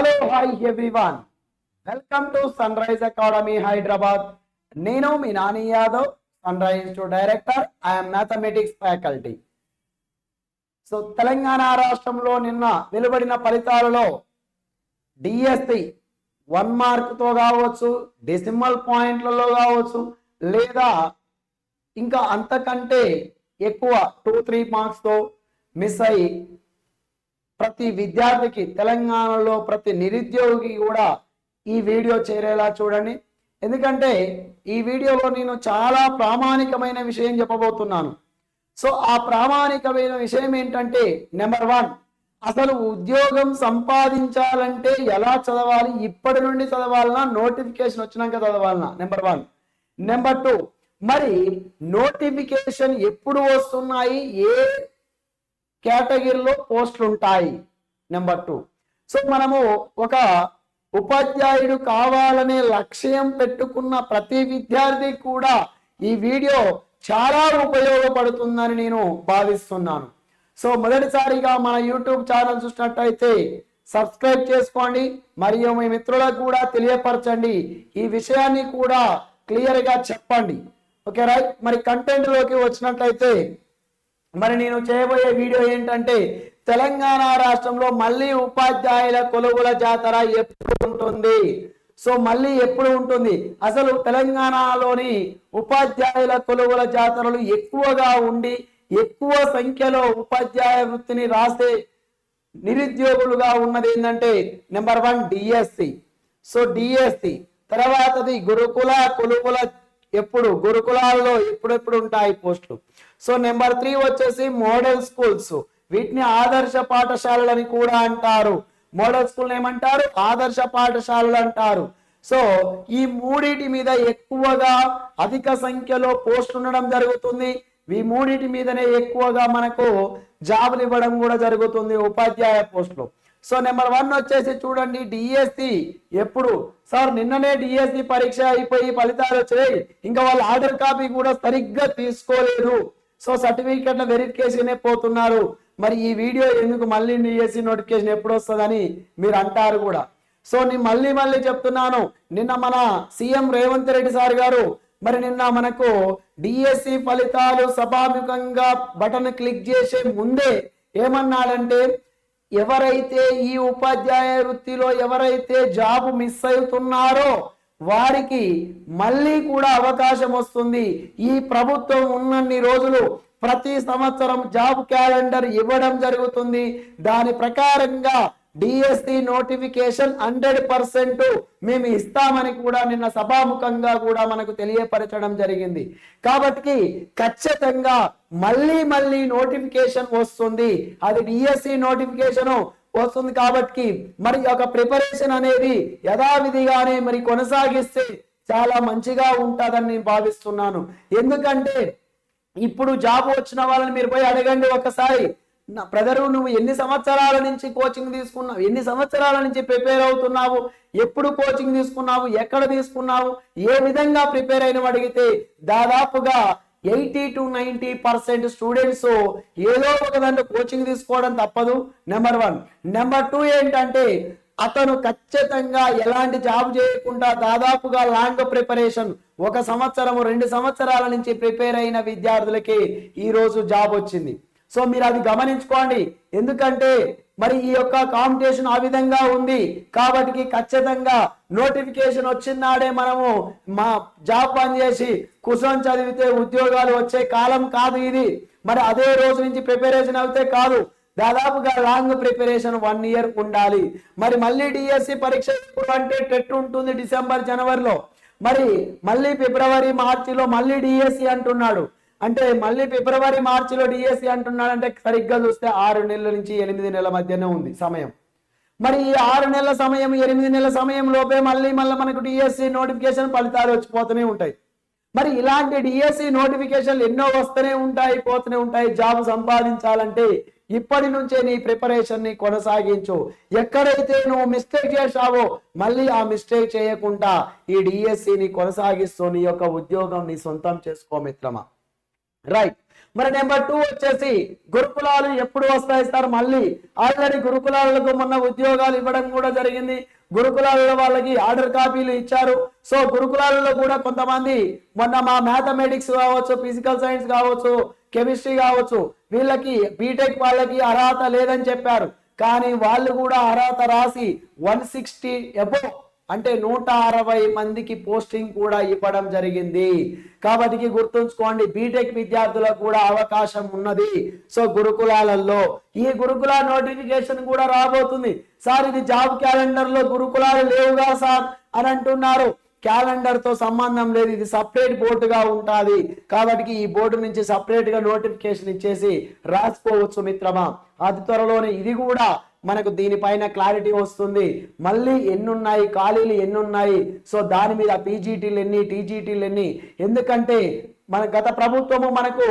Hello hi everyone welcome to sunrise academy Hyderabad నేను మీ Nani Yadav sunrise to director I'm mathematics faculty so Telangana రాష్ట్రంలో నిన్న వెలువడిన ఫలితాలలో DSC one మార్క్తో కావచ్చు decimal పాయింట్లలో కావచ్చు లేదా ఇంకా అంతకంటే ఎక్కువ టూ త్రీ మార్క్స్తో మిస్ అయ్యి ప్రతి విద్యార్థికి తెలంగాణలో ప్రతి నిరుద్యోగికి కూడా ఈ వీడియో చేరేలా చూడండి. ఎందుకంటే ఈ వీడియోలో నేను చాలా ప్రామాణికమైన విషయం చెప్పబోతున్నాను. సో ఆ ప్రామాణికమైన విషయం ఏంటంటే నెంబర్ వన్ అసలు ఉద్యోగం సంపాదించాలంటే ఎలా చదవాలి? ఇప్పటి నుండి చదవాలన్నా నోటిఫికేషన్ వచ్చినాక చదవాలన్నా నెంబర్ వన్. నెంబర్ టూ మరి నోటిఫికేషన్ ఎప్పుడు వస్తున్నాయి? ఏ కేటగిరీలో పోస్టులు ఉంటాయి నెంబర్ టూ సో మనము ఒక ఉపాధ్యాయుడు కావాలనే లక్ష్యం పెట్టుకున్న ప్రతి విద్యార్థి కూడా ఈ వీడియో చాలా ఉపయోగపడుతుందని నేను భావిస్తున్నాను. సో మొదటిసారిగా మన యూట్యూబ్ ఛానల్ చూసినట్టయితే సబ్స్క్రైబ్ చేసుకోండి. మరియు మీ మిత్రులకు కూడా తెలియపరచండి. ఈ విషయాన్ని కూడా క్లియర్గా చెప్పండి. ఓకే రైట్ మరి కంటెంట్లోకి వచ్చినట్లయితే మరి నేను చేయబోయే వీడియో ఏంటంటే తెలంగాణ రాష్ట్రంలో మళ్ళీ ఉపాధ్యాయుల కొలువుల జాతర ఎప్పుడు ఉంటుంది? సో మళ్ళీ ఎప్పుడు ఉంటుంది? అసలు తెలంగాణలోని ఉపాధ్యాయుల కొలువుల జాతరలు ఎక్కువగా ఉండి ఎక్కువ సంఖ్యలో ఉపాధ్యాయ వృత్తిని రాసే నిరుద్యోగులుగా ఉన్నది ఏంటంటే number one DSC. So DSC. తర్వాతది గురుకుల కొలువుల ఎప్పుడు గురుకులాల్లో ఎప్పుడెప్పుడు ఉంటాయి పోస్టులు. సో నెంబర్ త్రీ వచ్చేసి మోడల్ స్కూల్స్. వీటిని ఆదర్శ పాఠశాలలని కూడా అంటారు. మోడల్ స్కూల్ ఏమంటారు? ఆదర్శ పాఠశాలలు అంటారు. సో ఈ మూడింటి మీద ఎక్కువగా అధిక సంఖ్యలో పోస్ట్ ఉండడం జరుగుతుంది. ఈ మూడింటి మీదనే ఎక్కువగా మనకు జాబులు ఇవ్వడం కూడా జరుగుతుంది. ఉపాధ్యాయ పోస్టులు. సో నెంబర్ వన్ వచ్చేసి చూడండి డిఎస్సి ఎప్పుడు? సార్ నిన్ననే డిఎస్సి పరీక్ష అయిపోయి ఫలితాలు వచ్చాయి. ఇంకా వాళ్ళ ఆర్డర్ కాపీ కూడా సరిగ్గా తీసుకోలేదు. సో సర్టిఫికెట్ల వెరిఫికేషన్ పోతున్నారు. మరి ఈ వీడియో ఎందుకు మళ్ళీ డిఎస్సి నోటిఫికేషన్ ఎప్పుడు వస్తుందని మీరు అంటారు కూడా. సో నేను మళ్ళీ మళ్ళీ చెప్తున్నాను. నిన్న మన సీఎం రేవంత్ రెడ్డి సార్ గారు మరి నిన్న మనకు డిఎస్సి ఫలితాలు సభాముఖంగా బటన్ క్లిక్ చేసే ముందే ఏమన్నాడంటే ఎవరైతే ఈ ఉపాధ్యాయ వృత్తిలో ఎవరైతే జాబ్ మిస్ అవుతున్నారో వారికి మళ్ళీ కూడా అవకాశం వస్తుంది. ఈ ప్రభుత్వం ఉన్నన్ని రోజులు ప్రతి సంవత్సరం జాబ్ క్యాలెండర్ ఇవ్వడం జరుగుతుంది. దాని ప్రకారంగా డిఎస్సి నోటిఫికేషన్ హండ్రెడ్ పర్సెంట్ మేము ఇస్తామని కూడా నిన్న సభాముఖంగా కూడా మనకు తెలియపరచడం జరిగింది. కాబట్టి ఖచ్చితంగా మళ్ళీ మళ్ళీ నోటిఫికేషన్ వస్తుంది. అది డిఎస్సి నోటిఫికేషన్ వస్తుంది కాబట్టి మరి ఒక ప్రిపరేషన్ అనేది యథావిధిగానే మరి కొనసాగిస్తే చాలా మంచిగా ఉంటుందని నేను భావిస్తున్నాను. ఎందుకంటే ఇప్పుడు జాబ్ వచ్చిన వాళ్ళని మీరు పోయి అడగండి ఒకసారి. నా బ్రదరు నువ్వు ఎన్ని సంవత్సరాల నుంచి కోచింగ్ తీసుకున్నావు? ఎన్ని సంవత్సరాల నుంచి ప్రిపేర్ అవుతున్నావు? ఎప్పుడు కోచింగ్ తీసుకున్నావు? ఎక్కడ తీసుకున్నావు? ఏ విధంగా ప్రిపేర్ అయిన అడిగితే దాదాపుగా eighty to ninety percent students ఏదో ఒక దాంట్లో కోచింగ్ తీసుకోవడం తప్పదు. నెంబర్ వన్ నెంబర్ టూ ఏంటంటే అతను ఖచ్చితంగా ఎలాంటి జాబ్ చేయకుండా దాదాపుగా లాంగ్ ప్రిపరేషన్ ఒక సంవత్సరము రెండు సంవత్సరాల నుంచి ప్రిపేర్ అయిన విద్యార్థులకి ఈరోజు జాబ్ వచ్చింది. సో మీరు అది గమనించుకోండి. ఎందుకంటే మరి ఈ యొక్క కాంపిటీషన్ ఆ విధంగా ఉంది. కాబట్టి ఖచ్చితంగా నోటిఫికేషన్ వచ్చినాడే మనము మా జాబ్ పని చేసి కుసం చదివితే ఉద్యోగాలు వచ్చే కాలం కాదు ఇది. మరి అదే రోజు నుంచి ప్రిపరేషన్ అవుతే కాదు. దాదాపుగా లాంగ్ ప్రిపరేషన్ వన్ ఇయర్ ఉండాలి. మరి మళ్ళీ డిఎస్సి పరీక్ష ఎప్పుడు అంటే టెట్ ఉంటుంది డిసెంబర్ జనవరిలో. మరి మళ్ళీ ఫిబ్రవరి మార్చిలో మళ్ళీ డిఎస్సి అంటున్నాడు. అంటే మళ్ళీ ఫిబ్రవరి మార్చిలో డిఎస్సి అంటున్నాడంటే సరిగ్గా చూస్తే ఆరు నెలల నుంచి ఎనిమిది నెలల మధ్యనే ఉంది సమయం. మరి ఈ ఆరు నెలల సమయం ఎనిమిది నెలల సమయం లోపే మళ్ళీ మళ్ళీ మనకు డిఎస్సి నోటిఫికేషన్ ఫలితాలు వచ్చిపోతూనే ఉంటాయి. మరి ఇలాంటి డిఎస్సి నోటిఫికేషన్లు ఎన్నో వస్తూనే ఉంటాయి పోతూనే ఉంటాయి. జాబ్ సంపాదించాలంటే ఇప్పటి నుంచే నీ ప్రిపరేషన్ని కొనసాగించు. ఎక్కడైతే నువ్వు మిస్టేక్ చేశావో మళ్ళీ ఆ మిస్టేక్ చేయకుండా ఈ డిఎస్సిని కొనసాగిస్తూ నీ యొక్క ఉద్యోగం నీ సొంతం చేసుకో మిత్రమా. రైట్ మరి నెంబర్ టూ వచ్చేసి గురుకులాలు ఎప్పుడు వస్తాయి సార్? మళ్ళీ ఆల్రెడీ గురుకులాలకు మొన్న ఉద్యోగాలు ఇవ్వడం కూడా జరిగింది. గురుకులాలలో వాళ్ళకి ఆర్డర్ కాపీలు ఇచ్చారు. సో గురుకులాలలో కూడా కొంతమంది మొన్న మా మ్యాథమెటిక్స్ కావచ్చు ఫిజికల్ సైన్స్ కావచ్చు కెమిస్ట్రీ కావచ్చు వీళ్ళకి బీటెక్ వాళ్ళకి అర్హత లేదని చెప్పారు. కానీ వాళ్ళు కూడా అర్హత రాసి వన్ సిక్స్టీ ఎబో అంటే నూట అరవై మందికి పోస్టింగ్ కూడా ఇవ్వడం జరిగింది. కాబట్టి గుర్తుంచుకోండి బీటెక్ విద్యార్థులకు కూడా అవకాశం ఉన్నది. సో గురుకులాలలో ఈ గురుకుల నోటిఫికేషన్ కూడా రాబోతుంది. సార్ ఇది జాబ్ క్యాలెండర్లో గురుకులాలు లేవుగా సార్ అని అంటున్నారు. క్యాలెండర్తో సంబంధం లేదు ఇది సపరేట్ బోర్డుగా ఉంటుంది. కాబట్టి ఈ బోర్డు నుంచి సపరేట్గా నోటిఫికేషన్ ఇచ్చేసి రాసుకోవచ్చు మిత్రమా. అతి త్వరలోనే ఇది కూడా మనకు దీనిపైన క్లారిటీ వస్తుంది. మళ్ళీ ఎన్నున్నాయి ఖాళీలు ఎన్నున్నాయి. సో దాని మీద పీజీటీలు ఎన్ని టీజీటీలు ఎన్ని? ఎందుకంటే మన గత ప్రభుత్వము మనకు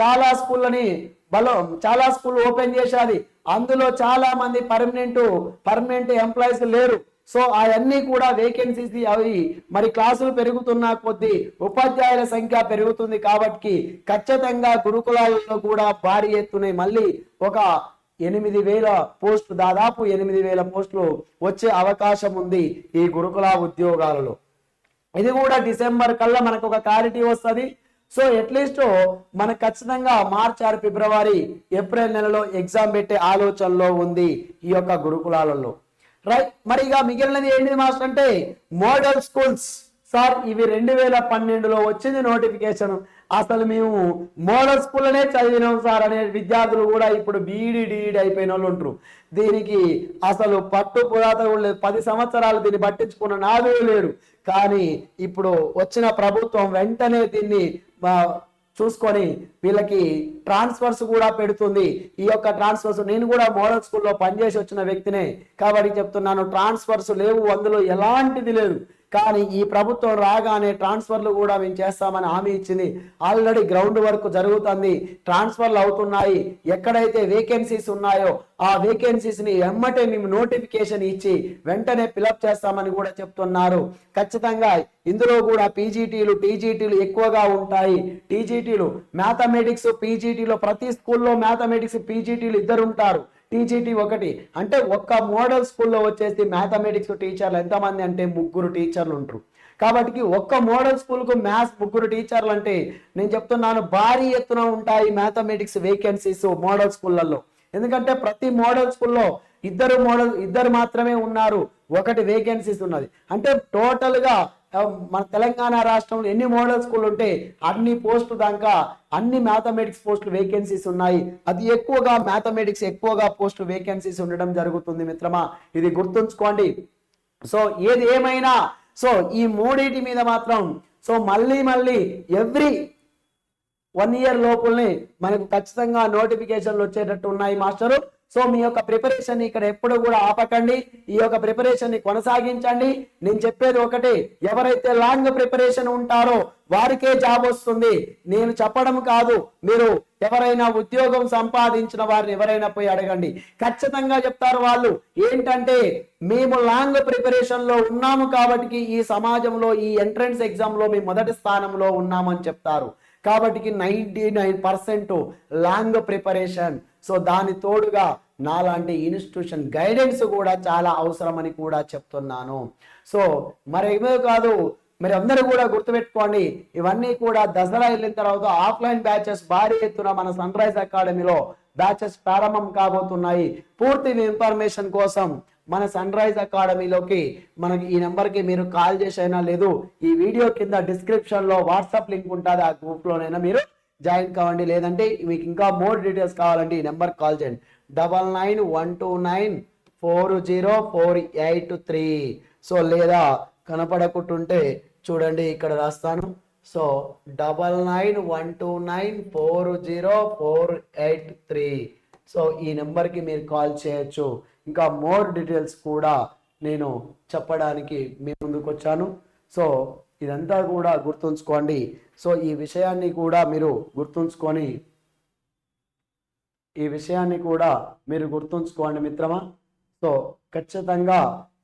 చాలా స్కూళ్ళని బలం చాలా స్కూల్ ఓపెన్ చేసేది అందులో చాలా మంది పర్మనెంట్ పర్మనెంట్ ఎంప్లాయీస్ లేరు. సో అవన్నీ కూడా వేకెన్సీస్ అవి మరి క్లాసులు పెరుగుతున్న కొద్దీ ఉపాధ్యాయుల సంఖ్య పెరుగుతుంది కాబట్టి ఖచ్చితంగా గురుకులాలలో కూడా భారీ ఎత్తున మళ్ళీ ఒక ఎనిమిది వేల పోస్టు దాదాపు ఎనిమిది వేల పోస్టులు వచ్చే అవకాశం ఉంది ఈ గురుకుల ఉద్యోగాలలో. ఇది కూడా డిసెంబర్ కల్లా మనకు ఒక క్లారిటీ వస్తుంది. సో అట్లీస్ట్ మనకు ఖచ్చితంగా మార్చ్ ఆరు ఫిబ్రవరి ఏప్రిల్ నెలలో ఎగ్జామ్ పెట్టే ఆలోచనలో ఉంది ఈ యొక్క గురుకులాలలో. రైట్ మరి ఇక మిగిలినది ఏంటి మాస్టర్ అంటే మోడల్ స్కూల్స్ సార్ ఇవి రెండు వేల పన్నెండులో వచ్చింది నోటిఫికేషన్. అసలు మేము మోడల్ స్కూల్లోనే చదివినాం సార్ అనే విద్యార్థులు కూడా ఇప్పుడు బీఈడి డిఈడి అయిపోయిన వాళ్ళు ఉంటారు. దీనికి అసలు పట్టు పురాతన లేదు పది సంవత్సరాలు దీన్ని పట్టించుకున్న నాదులు లేరు కానీ ఇప్పుడు వచ్చిన ప్రభుత్వం వెంటనే దీన్ని చూసుకొని వీళ్ళకి ట్రాన్స్ఫర్స్ కూడా పెడుతుంది. ఈ యొక్క ట్రాన్స్ఫర్స్ నేను కూడా మోడల్ స్కూల్లో పనిచేసి వచ్చిన వ్యక్తినే. కాబట్టి చెప్తున్నాను ట్రాన్స్ఫర్స్ లేవు అందులో ఎలాంటిది లేదు. కానీ ఈ ప్రభుత్వం రాగానే ట్రాన్స్ఫర్లు కూడా మేము చేస్తామని హామీ ఇచ్చింది. ఆల్రెడీ గ్రౌండ్ వర్క్ జరుగుతుంది. ట్రాన్స్ఫర్లు అవుతున్నాయి. ఎక్కడైతే వేకెన్సీస్ ఉన్నాయో ఆ వేకెన్సీస్ని ఎమ్మటే మేము నోటిఫికేషన్ ఇచ్చి వెంటనే ఫిలప్ చేస్తామని కూడా చెప్తున్నారు. ఖచ్చితంగా ఇందులో కూడా పీజీటీలు టీజీటీలు ఎక్కువగా ఉంటాయి. టీజీటీలు మ్యాథమెటిక్స్ పీజీటీలో ప్రతి స్కూల్లో మ్యాథమెటిక్స్ పీజీటీలు ఇద్దరు ఉంటారు. టీజీటీ ఒకటి. అంటే ఒక్క మోడల్ స్కూల్లో వచ్చేసి మ్యాథమెటిక్స్ టీచర్లు ఎంతమంది అంటే ముగ్గురు టీచర్లు ఉంటారు. కాబట్టి ఒక్క మోడల్ స్కూల్కు మ్యాథ్స్ ముగ్గురు టీచర్లు అంటే నేను చెప్తున్నాను భారీ ఎత్తున ఉంటాయి మ్యాథమెటిక్స్ వేకెన్సీస్ మోడల్ స్కూళ్ళల్లో. ఎందుకంటే ప్రతి మోడల్ స్కూల్లో ఇద్దరు మోడల్ ఇద్దరు మాత్రమే ఉన్నారు. ఒకటి వేకెన్సీస్ ఉన్నది. అంటే టోటల్గా మన తెలంగాణ రాష్ట్రంలో ఎన్ని మోడల్ స్కూల్ ఉంటే అన్ని పోస్టులు దాకా అన్ని మ్యాథమెటిక్స్ పోస్టులు వేకెన్సీస్ ఉన్నాయి. అది ఎక్కువగా మ్యాథమెటిక్స్ ఎక్కువగా పోస్టులు వేకెన్సీస్ ఉండడం జరుగుతుంది మిత్రమా. ఇది గుర్తుంచుకోండి. సో ఏది ఏమైనా సో ఈ మూడింటి మీద మాత్రం సో మళ్ళీ మళ్ళీ ఎవ్రీ వన్ ఇయర్ లోపుల్ని మనకు ఖచ్చితంగా నోటిఫికేషన్లు వచ్చేటట్టు ఉన్నాయి మాస్టరు. సో మీ యొక్క ప్రిపరేషన్ ఇక్కడ ఎప్పుడు కూడా ఆపకండి. ఈ యొక్క ప్రిపరేషన్ని కొనసాగించండి. నేను చెప్పేది ఒకటి ఎవరైతే లాంగ్ ప్రిపరేషన్ ఉంటారో వారికే జాబ్ వస్తుంది. నేను చెప్పడం కాదు మీరు ఎవరైనా ఉద్యోగం సంపాదించిన వారిని ఎవరైనా పోయి అడగండి. ఖచ్చితంగా చెప్తారు వాళ్ళు ఏంటంటే మేము లాంగ్ ప్రిపరేషన్లో ఉన్నాము కాబట్టి ఈ సమాజంలో ఈ ఎంట్రన్స్ ఎగ్జామ్లో మేము మొదటి స్థానంలో ఉన్నామని చెప్తారు. కాబట్టి ninety nine percent long preparation. So దాని తోడుగా నాలాంటి ఇన్స్టిట్యూషన్ గైడెన్స్ కూడా చాలా అవసరమని కూడా చెప్తున్నాను. సో మరి ఏమో కాదు మరి అందరూ కూడా గుర్తుపెట్టుకోండి ఇవన్నీ కూడా దసరా వెళ్ళిన తర్వాత ఆఫ్లైన్ బ్యాచెస్ భారీ ఎత్తున మన సన్ రైజ్ అకాడమీలో బ్యాచెస్ ప్రారంభం కాబోతున్నాయి. పూర్తి ఇన్ఫర్మేషన్ కోసం మన సన్ రైజ్ అకాడమీలోకి మనకి ఈ నెంబర్కి మీరు కాల్ చేసైనా లేదు ఈ వీడియో కింద డిస్క్రిప్షన్లో వాట్సాప్ లింక్ ఉంటుంది ఆ గ్రూప్లోనైనా మీరు జాయిన్ కావండి. లేదంటే మీకు ఇంకా మోర్ డీటెయిల్స్ కావాలంటే ఈ నెంబర్ కాల్ చేయండి. Double nine one two nine four zero four eight three so లేదా కనపడకుంటుంటే చూడండి ఇక్కడ రాస్తాను. So double nine one two nine four zero four eight three so ఈ నెంబర్కి మీరు కాల్ చేయొచ్చు. ఇంకా మోర్ డీటెయిల్స్ కూడా నేను చెప్పడానికి మీ ముందుకు వచ్చాను. సో ఇదంతా కూడా గుర్తుంచుకోండి. సో ఈ విషయాన్ని కూడా మీరు గుర్తుంచుకొని ఈ విషయాన్ని కూడా మీరు గుర్తుంచుకోండి మిత్రమా. సో ఖచ్చితంగా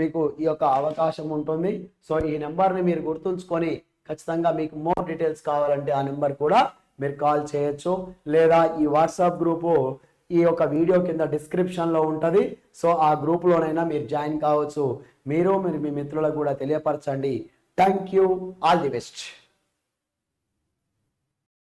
మీకు ఈ యొక్క అవకాశం ఉంటుంది. సో ఈ నెంబర్ని మీరు గుర్తుంచుకొని ఖచ్చితంగా మీకు మోర్ డీటెయిల్స్ కావాలంటే ఆ నెంబర్ కూడా మీరు కాల్ చేయొచ్చు. లేదా ఈ వాట్సాప్ గ్రూపు ఈ యొక్క వీడియో కింద డిస్క్రిప్షన్లో ఉంటుంది. సో ఆ గ్రూప్లోనైనా మీరు జాయిన్ కావచ్చు. మీరు మీరు మీ మిత్రులకు కూడా తెలియపరచండి. Thank you all the best